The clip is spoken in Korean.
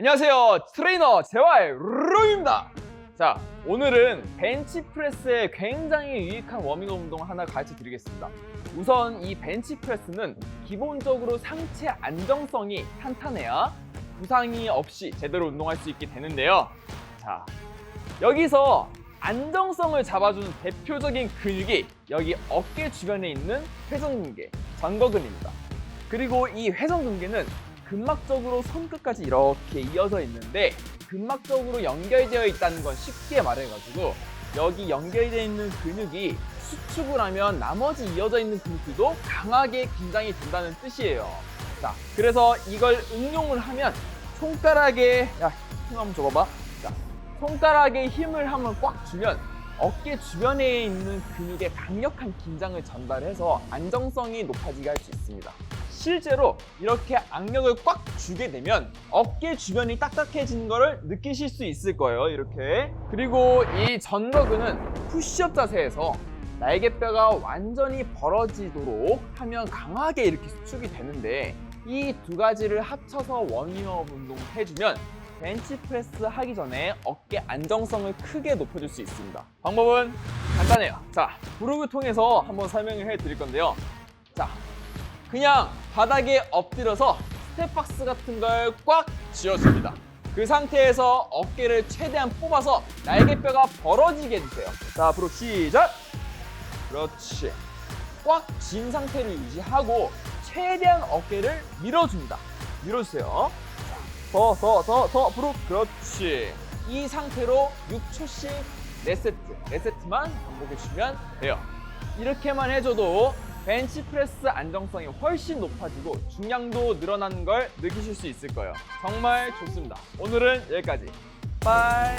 안녕하세요. 트레이너 재활 루입니다. 자, 오늘은 벤치프레스에 굉장히 유익한 워밍업 운동 하나 가르쳐 드리겠습니다. 우선 이 벤치프레스는 기본적으로 상체 안정성이 탄탄해야 부상이 없이 제대로 운동할 수 있게 되는데요. 자, 여기서 안정성을 잡아주는 대표적인 근육이 여기 어깨 주변에 있는 회전근개, 전거근입니다. 그리고 이 회전근개는 근막적으로 손끝까지 이렇게 이어져 있는데 근막적으로 연결되어 있다는 건 쉽게 말해가지고 여기 연결되어 있는 근육이 수축을 하면 나머지 이어져 있는 근육들도 강하게 긴장이 된다는 뜻이에요. 자, 그래서 이걸 응용을 하면 손가락에 야, 힘 한번 줘봐봐. 자, 손가락에 힘을 한번 꽉 주면 어깨 주변에 있는 근육에 강력한 긴장을 전달해서 안정성이 높아지게 할 수 있습니다. 실제로 이렇게 악력을 꽉 주게 되면 어깨 주변이 딱딱해지는 것을 느끼실 수 있을 거예요. 이렇게. 그리고 이 전러그는 푸시업 자세에서 날개뼈가 완전히 벌어지도록 하면 강하게 이렇게 수축이 되는데 이 두 가지를 합쳐서 워밍업 운동을 해주면 벤치프레스 하기 전에 어깨 안정성을 크게 높여줄 수 있습니다. 방법은 간단해요. 자, 무릎을 통해서 한번 설명을 해 드릴 건데요. 자, 그냥 바닥에 엎드려서 스텝박스 같은 걸 꽉 쥐어줍니다. 그 상태에서 어깨를 최대한 뽑아서 날개뼈가 벌어지게 해주세요. 자, 앞으로 시작! 그렇지. 꽉 쥔 상태를 유지하고 최대한 어깨를 밀어줍니다. 밀어주세요. 더, 더, 더, 더 앞으로. 그렇지. 이 상태로 6초씩 4세트, 4세트만 반복해주시면 돼요. 이렇게만 해줘도 벤치프레스 안정성이 훨씬 높아지고 중량도 늘어나는 걸 느끼실 수 있을 거예요. 정말 좋습니다. 오늘은 여기까지. 빠이.